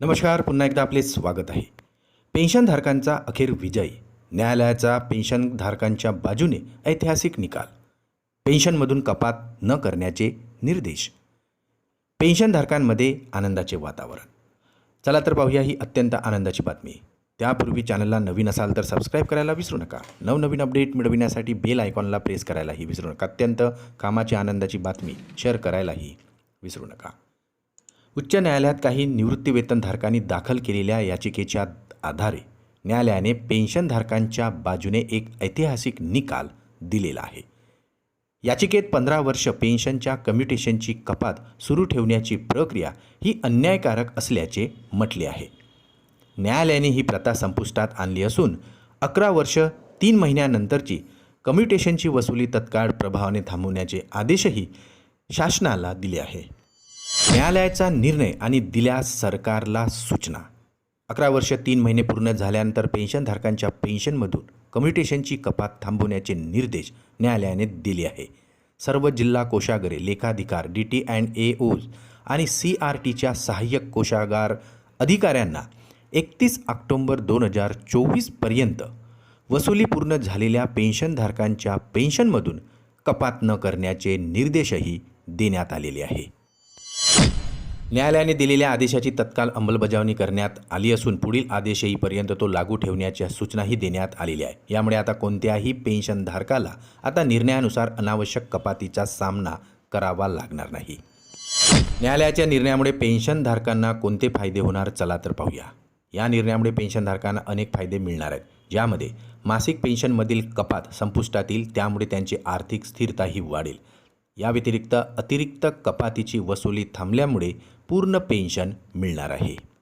नमस्कार पुन्हा एकदा आपले स्वागत आहे. पेन्शनधारकांचा अखेर विजय. न्यायालयाचा पेन्शनधारकांच्या बाजूने ऐतिहासिक निकाल. पेन्शनमधून कपात न करण्याचे निर्देश. पेन्शनधारकांमध्ये आनंदाचे वातावरण. चला तर पाहूया ही अत्यंत आनंदाची बातमी. त्यापूर्वी चॅनलला नवीन असाल तर सबस्क्राईब करायला विसरू नका. नवनवीन अपडेट मिळविण्यासाठी बेल आयकॉनला प्रेस करायलाही विसरू नका. अत्यंत कामाची आनंदाची बातमी शेअर करायलाही विसरू नका. उच्च न्यायालयात काही निवृत्तीवेतनधारकांनी दाखल केलेल्या याचिकेच्या आधारे न्यायालयाने पेन्शनधारकांच्या बाजूने एक ऐतिहासिक निकाल दिलेला आहे. याचिकेत पंधरा वर्ष पेन्शनच्या कम्युटेशनची कपात सुरू ठेवण्याची प्रक्रिया ही अन्यायकारक असल्याचे म्हटले आहे. न्यायालयाने ही प्रथा संपुष्टात आणली असून अकरा वर्ष तीन महिन्यानंतरची कम्युटेशनची वसुली तत्काळ प्रभावाने थांबवण्याचे आदेशही शासनाला दिले आहे. न्यायालयाचा निर्णय आणि दिल्या सरकारला सूचना. अकरा वर्ष तीन महिने पूर्ण झाल्यानंतर पेन्शनधारकांच्या पेन्शनमधून कम्युटेशनची कपात थांबवण्याचे निर्देश न्यायालयाने दिले आहे. सर्व जिल्हा कोशागरे लेखाधिकार डी टी अँड ए ओज आणि सी आर टीच्या सहाय्यक कोशागार अधिकाऱ्यांना एकतीस ऑक्टोंबर दोन हजार चोवीसपर्यंत वसुली पूर्ण झालेल्या पेन्शनधारकांच्या पेन्शनमधून कपात न करण्याचे निर्देशही देण्यात आलेले आहे. न्यायालयाने दिलेल्या आदेशाची तत्काळ अंमलबजावणी करण्यात आली असून पुढील आदेश येईपर्यंत तो लागू ठेवण्याच्या सूचनाही देण्यात आलेल्या आहे यामुळे आता कोणत्याही पेन्शनधारकाला आता निर्णयानुसार अनावश्यक कपातीचा सामना करावा लागणार नाही. न्यायालयाच्या निर्णयामुळे पेन्शनधारकांना कोणते फायदे होणार चला तर पाहूया. या निर्णयामुळे पेन्शनधारकांना अनेक फायदे मिळणार आहेत. ज्यामध्ये मासिक पेन्शनमधील कपात संपुष्टात येईल त्यामुळे त्यांची आर्थिक स्थिरताही वाढेल. या व्यतिरिक्त अतिरिक्त कपातीची वसुली थांबल्यामुळे पूर्ण पेन्शन मिळणार आहे.